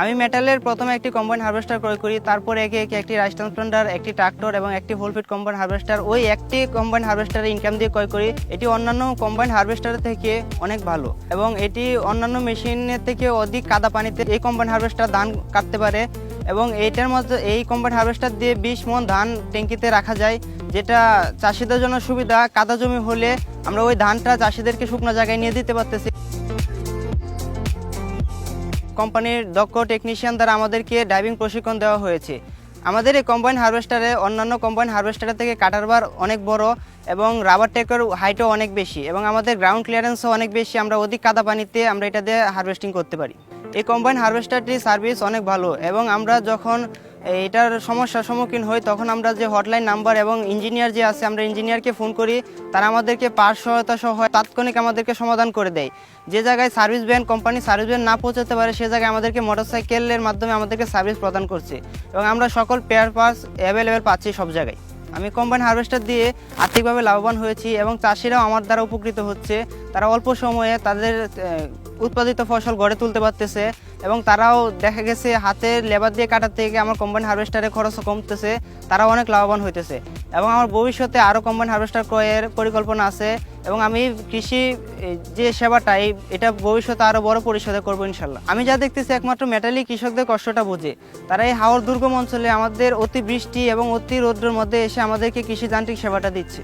আমি মেটালের প্রথমে একটি কম্বাইন হারভেস্টার ক্রয় করি, তারপরে একে একে একটি রাইস ট্রান্সপ্লান্টার একটি ট্রাক্টর এবং একটি হোলফিট কম্বাইন হারভেস্টার। ওই একটি কম্বাইন হারভেস্টারের ইনকাম দিয়ে ক্রয় করি। এটি অন্যান্য কম্বাইন হারভেস্টারের থেকে অনেক ভালো এবং এটি অন্যান্য মেশিনের থেকে অধিক কাদা পানিতে এই কম্বাইন হারভেস্টার ধান কাটতে পারে এবং এইটার মধ্যে এই কম্বাইন হারভেস্টার দিয়ে বিশ মন ধান ট্যাঙ্কিতে রাখা যায়, যেটা চাষিদের জন্য সুবিধা। কাদা জমি হলে আমরা ওই ধানটা চাষিদেরকে শুকনো জায়গায় নিয়ে দিতে পারতেছি। কোম্পানির দক্ষ টেকনিশিয়ান দ্বারা আমাদেরকে ড্রাইভিং প্রশিক্ষণ দেওয়া হয়েছে। আমাদের এই কম্বাইন হারভেস্টারে অন্যান্য কম্বাইন হারভেস্টারের থেকে কাটার বার অনেক বড় এবং রাবার টেকের হাইটও অনেক বেশি এবং আমাদের গ্রাউন্ড ক্লিয়ারেন্সও অনেক বেশি। আমরা অধিক কাদা পানিতে আমরা এটা দিয়ে হারভেস্টিং করতে পারি। এই কম্বাইন হারভেস্টারটির সার্ভিস অনেক ভালো এবং আমরা যখন এটার সমস্যার সম্মুখীন হই। তখন আমরা যে হটলাইন নাম্বার এবং ইঞ্জিনিয়ার যে আছে, আমরা ইঞ্জিনিয়ারকে ফোন করি। তারা আমাদেরকে পার সহায়তা সহ তাৎক্ষণিক আমাদেরকে সমাধান করে দেয়। যে জায়গায় service van company service van না পৌঁছাতে পারে, সে জায়গায় আমাদেরকে মোটরসাইকেলের মাধ্যমে আমাদেরকে সার্ভিস প্রদান করছে। এবং আমরা সকল পেয়ার পার্স অ্যাভেলেবেল পাচ্ছি সব জায়গায়। আমি কম্বাইন হারভেস্টার দিয়ে আর্থিকভাবে লাভবান হয়েছি এবং চাষিরাও আমার দ্বারা উপকৃত হচ্ছে। তারা অল্প সময়ে তাদের উৎপাদিত ফসল গড়ে তুলতে পারতেছে এবং তারাও দেখা গেছে হাতের লেবার দিয়ে কাটার থেকে আমার কম্বাইন হারভেস্টারের খরচ কমতেছে, তারাও অনেক লাভবান হইতেছে। এবং আমার ভবিষ্যতে আরও কম্বাইন হারভেস্টার ক্রয়ের পরিকল্পনা আছে। এবং আমি কৃষি যে সেবাটা, এই, এটা ভবিষ্যতে আরও বড় পরিষদে করব ইনশাল্লাহ। আমি যা দেখতেছি একমাত্র মেটালি কৃষকদের কষ্টটা বোঝে। তারা এই হাওড় দুর্গম অঞ্চলে আমাদের অতি বৃষ্টি এবং অতি রৌদ্রের মধ্যে এসে আমাদেরকে কৃষি যান্ত্রিক সেবাটা দিচ্ছে।